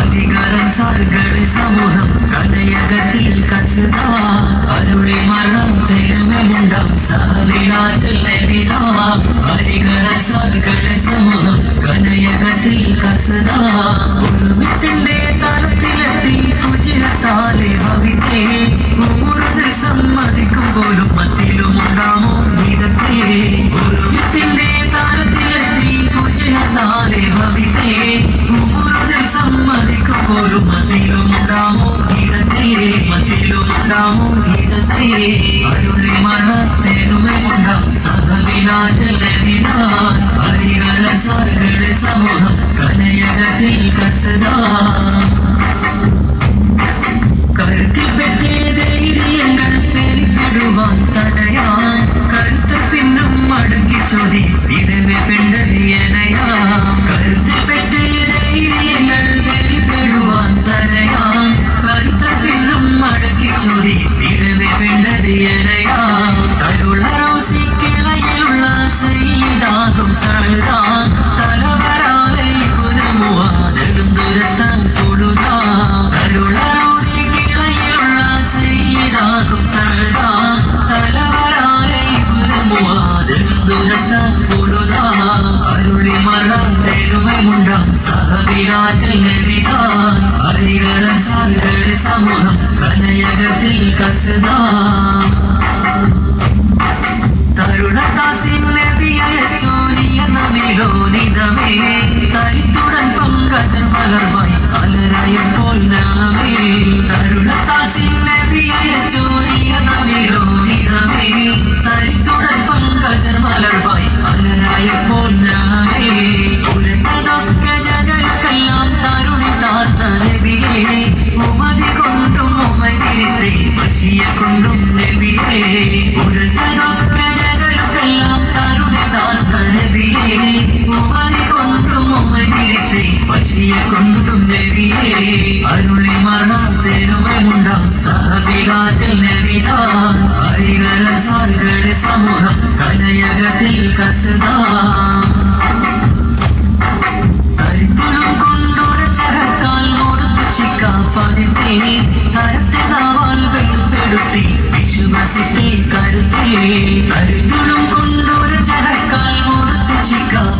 അധികാരം സാർഗള സമൂഹം കലയകത്തിൽ കസുത. അരുളി മറം തെരുവുമുണ്ടാം സഹവിനാട്ടിൽ ലഭിത. അധികാര സാർഗള സമൂഹം കലയകത്തിൽ കസുത. ഉർമിത്തിന്റെ തലത്തിലെത്തി കുചിരത്താലെ ഭവിത്തേ ഉമുറുതിൽ സമ്മതിക്കും പോലും മത്തിലും ഉണ്ടാമോ ഗീതത്തെ. ഉർമിത്തിന്റെ താരത്തിലെത്തി കുചിരത്താലെ ഭവിത്തേ நீரே அருளை மனத்தெருமை கொண்டாம் சகவி நாட்டில் அறிவல சார்களை சமூகம் கலையகத்தில் கசதா கருத்து பெற்றே தைரியங்கள் பெருகிடுவான் தனையான் கருத்து பின்னும் அடுக்கி சொதி இடவே பெண்கள் തരുണത്താസിന്നവിയച്ചോനിയനമിലോനിതമേ തരിത്തുടൻ പങ്കജൻ മലർവായി അലരയപ്പോൾ നാമേ തരുണത്താസിന്നവിയച്ചോനിയനമിലോനിതമേ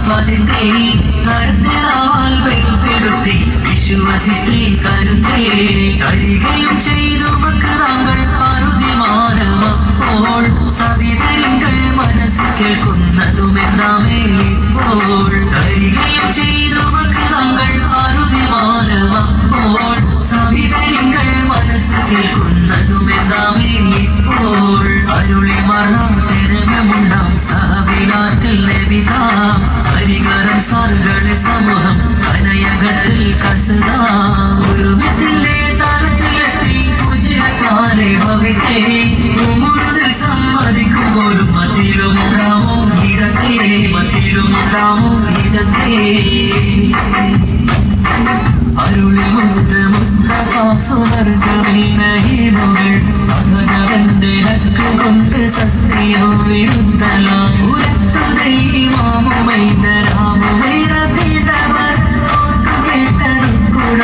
കൊടുത്തുച്ചിക്കാപ്പതിന്റെ കരത്തിനാവാൽ വെളുപ്പെടുത്തി. വിശ്വാസത്തെ കരുത്തേ തരികയും ചെയ്തു മക്കളാങ്ങൾ അറുതിമാനമപ്പോൾ സവിതരങ്ങൾ മനസ്സ് കേൾക്കുന്നതുമെന്താമേ ഇപ്പോൾ. തരികയും ചെയ്തു മക്കളാങ്ങൾ അറുതിമാനമപ്പോൾ സവിതരങ്ങൾ മനസ്സ് കേൾക്കുന്നതുമെന്താമേ ഇപ്പോൾ. അരുളി മറം തിരമുണ്ടാം സഹവിനാട്ടിൽ ലഭിതാം. ഹരികരൻ സർഗള സമൂഹം കനയകത്തിൽ കസതാ. ഉരുവത്തിന്റെ താരത്തിലെത്തി കുചിരക്കാലെ ഭവിത്തേ ഉമുറുതിൽ സമ്മതിക്കുമ്പോഴും മതിലുമുണ്ടാമോ ഗീതത്തെ മതിലുമുണ്ടാമോ ഗീതത്തെ അരുളിമുത്ത മുസ്തഫ സുവർഗമിനഹിമുകൾ അവനവന്റെ ഹക്ക് കൊണ്ട് സത്യം വിരുദ്ധലാം ഉരത്തു ദൈവമുമൈതരാമുമൈരത്തിടവർ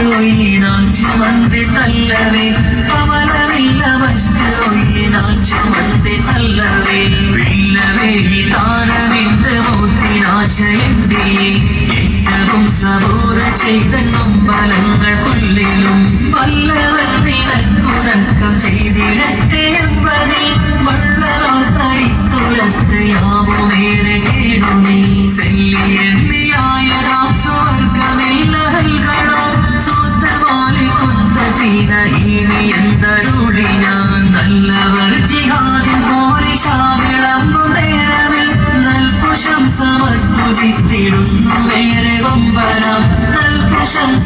മഷ്കൊയിനാൻ ചുമന്തി തല്ലവേ കമലമില്ല മഷ്കൊയിനാൻ ചുമന്തി തല്ലവേ വില്ലവേ താരമിന്റെ മൂത്തിനാശയന്തേ ഏറ്റവും സബൂറ ചെയ്ത നൊമ്പലങ്ങൾ കൊല്ലിലും വല്ലവൻ നിനക്കുതക്കം ചെയ്തിടട്ടെ എമ്പതിൽ വള്ളലാൾ തരിത്തുരത്ത് യാവുമേറെ കേടുമീ സെല്ലിയെന്തിയായതാം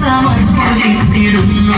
സമർപ്പിച്ചിടുന്നു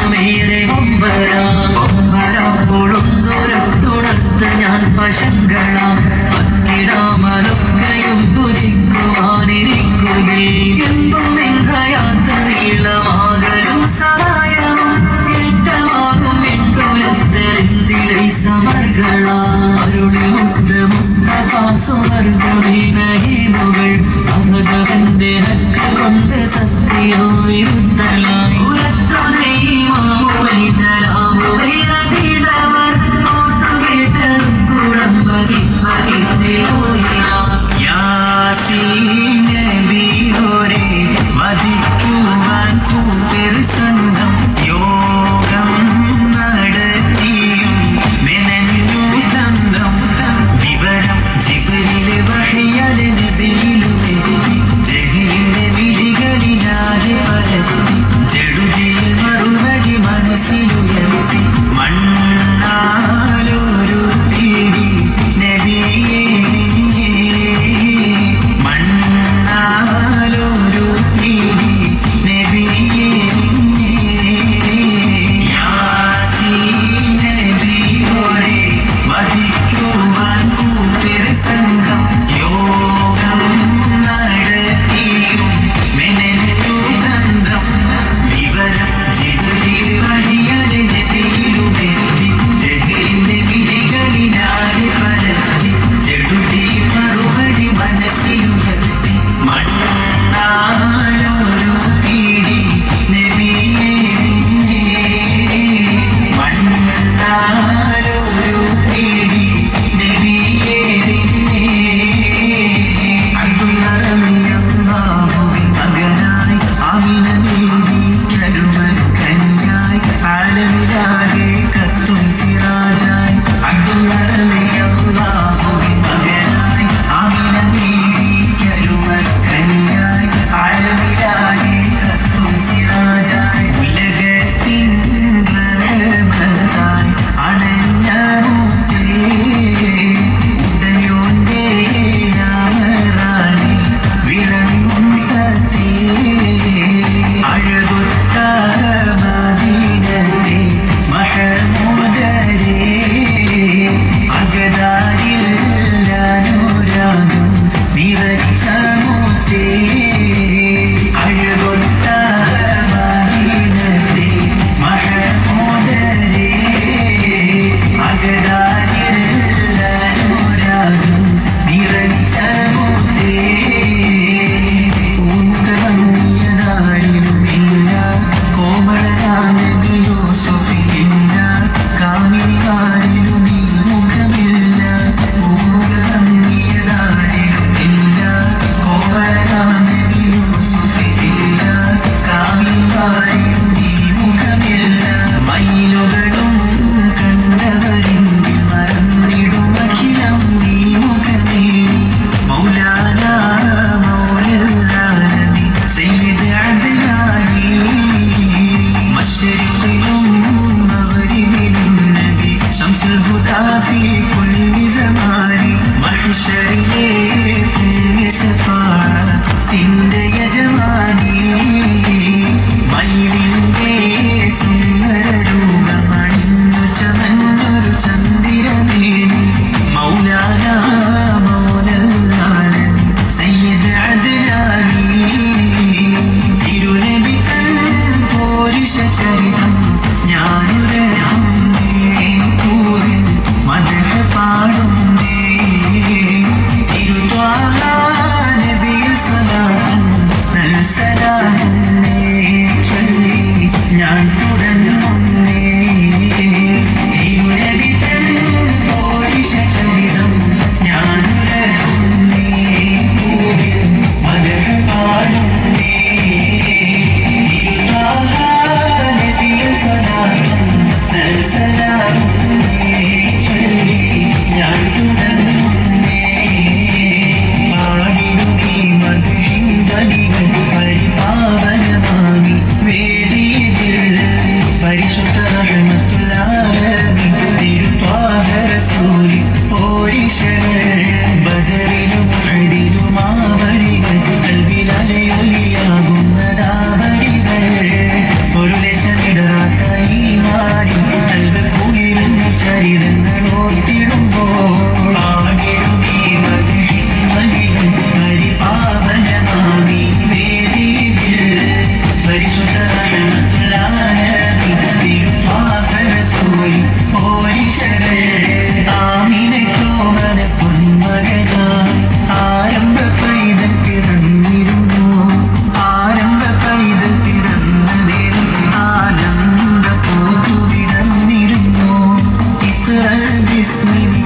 kiss me.